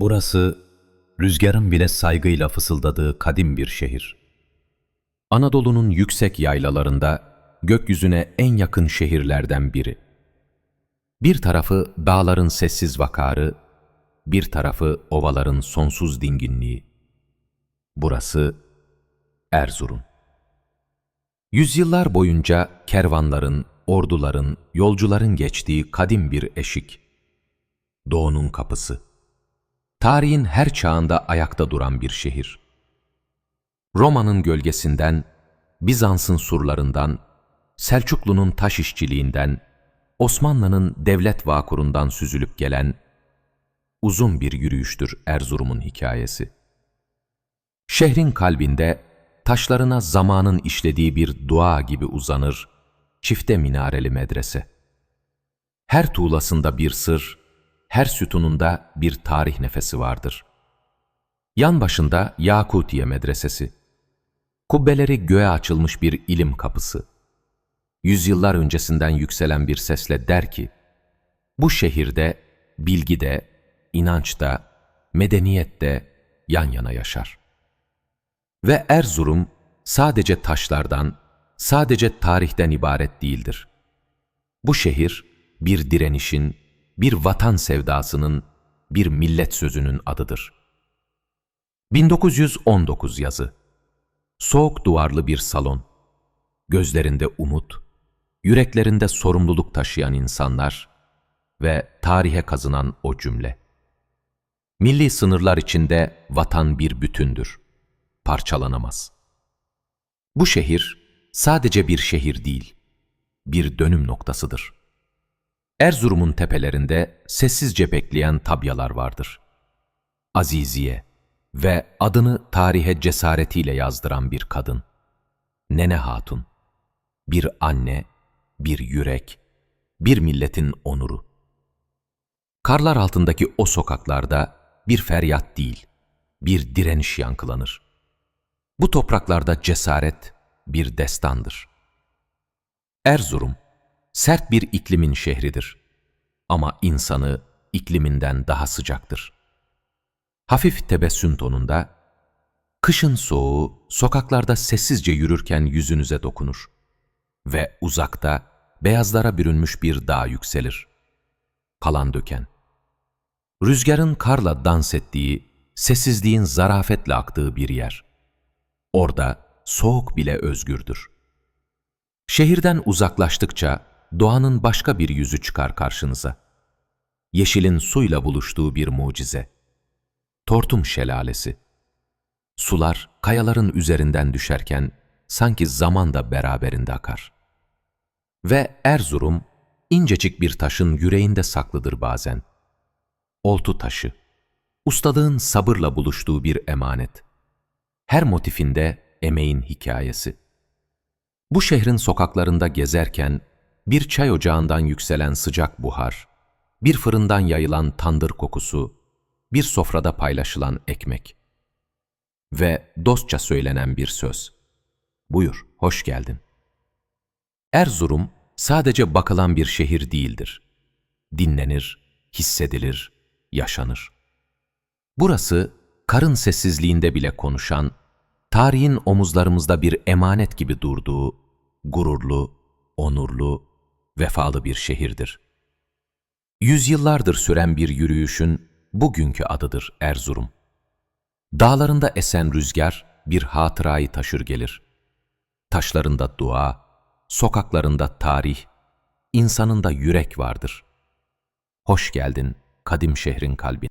Burası, rüzgarın bile saygıyla fısıldadığı kadim bir şehir. Anadolu'nun yüksek yaylalarında gökyüzüne en yakın şehirlerden biri. Bir tarafı dağların sessiz vakarı, bir tarafı ovaların sonsuz dinginliği. Burası Erzurum. Yüzyıllar boyunca kervanların, orduların, yolcuların geçtiği kadim bir eşik. Doğunun kapısı. Tarihin her çağında ayakta duran bir şehir. Roma'nın gölgesinden, Bizans'ın surlarından, Selçuklu'nun taş işçiliğinden, Osmanlı'nın devlet vakurundan süzülüp gelen uzun bir yürüyüştür Erzurum'un hikayesi. Şehrin kalbinde taşlarına zamanın işlediği bir dua gibi uzanır çifte minareli medrese. Her tuğlasında bir sır, her sütununda bir tarih nefesi vardır. Yan başında Yakutiye Medresesi. Kubbeleri göğe açılmış bir ilim kapısı. Yüzyıllar öncesinden yükselen bir sesle der ki, bu şehirde bilgi de, inanç da, medeniyet de yan yana yaşar. Ve Erzurum sadece taşlardan, sadece tarihten ibaret değildir. Bu şehir bir direnişin, bir vatan sevdasının, bir millet sözünün adıdır. 1919 yazı. Soğuk duvarlı bir salon. Gözlerinde umut, yüreklerinde sorumluluk taşıyan insanlar ve tarihe kazınan o cümle. Milli sınırlar içinde vatan bir bütündür. Parçalanamaz. Bu şehir sadece bir şehir değil, bir dönüm noktasıdır. Erzurum'un tepelerinde sessizce bekleyen tabyalar vardır. Aziziye ve adını tarihe cesaretiyle yazdıran bir kadın. Nene Hatun. Bir anne, bir yürek, bir milletin onuru. Karlar altındaki o sokaklarda bir feryat değil, bir direniş yankılanır. Bu topraklarda cesaret bir destandır. Erzurum, sert bir iklimin şehridir. Ama insanı ikliminden daha sıcaktır. Hafif tebessüm tonunda, kışın soğuğu sokaklarda sessizce yürürken yüzünüze dokunur. Ve uzakta beyazlara bürünmüş bir dağ yükselir. Kalan döken. Rüzgarın karla dans ettiği, sessizliğin zarafetle aktığı bir yer. Orada soğuk bile özgürdür. Şehirden uzaklaştıkça doğanın başka bir yüzü çıkar karşınıza. Yeşilin suyla buluştuğu bir mucize. Tortum şelalesi. Sular kayaların üzerinden düşerken sanki zaman da beraberinde akar. Ve Erzurum incecik bir taşın yüreğinde saklıdır bazen. Oltu taşı. Ustalığın sabırla buluştuğu bir emanet. Her motifinde emeğin hikayesi. Bu şehrin sokaklarında gezerken bir çay ocağından yükselen sıcak buhar, bir fırından yayılan tandır kokusu, bir sofrada paylaşılan ekmek ve dostça söylenen bir söz. Buyur, hoş geldin. Erzurum sadece bakılan bir şehir değildir. Dinlenir, hissedilir, yaşanır. Burası karın sessizliğinde bile konuşan, tarihin omuzlarımızda bir emanet gibi durduğu, gururlu, onurlu, vefalı bir şehirdir. Yüzyıllardır süren bir yürüyüşün bugünkü adıdır Erzurum. Dağlarında esen rüzgar bir hatırayı taşır gelir. Taşlarında dua, sokaklarında tarih, insanında yürek vardır. Hoş geldin kadim şehrin kalbine.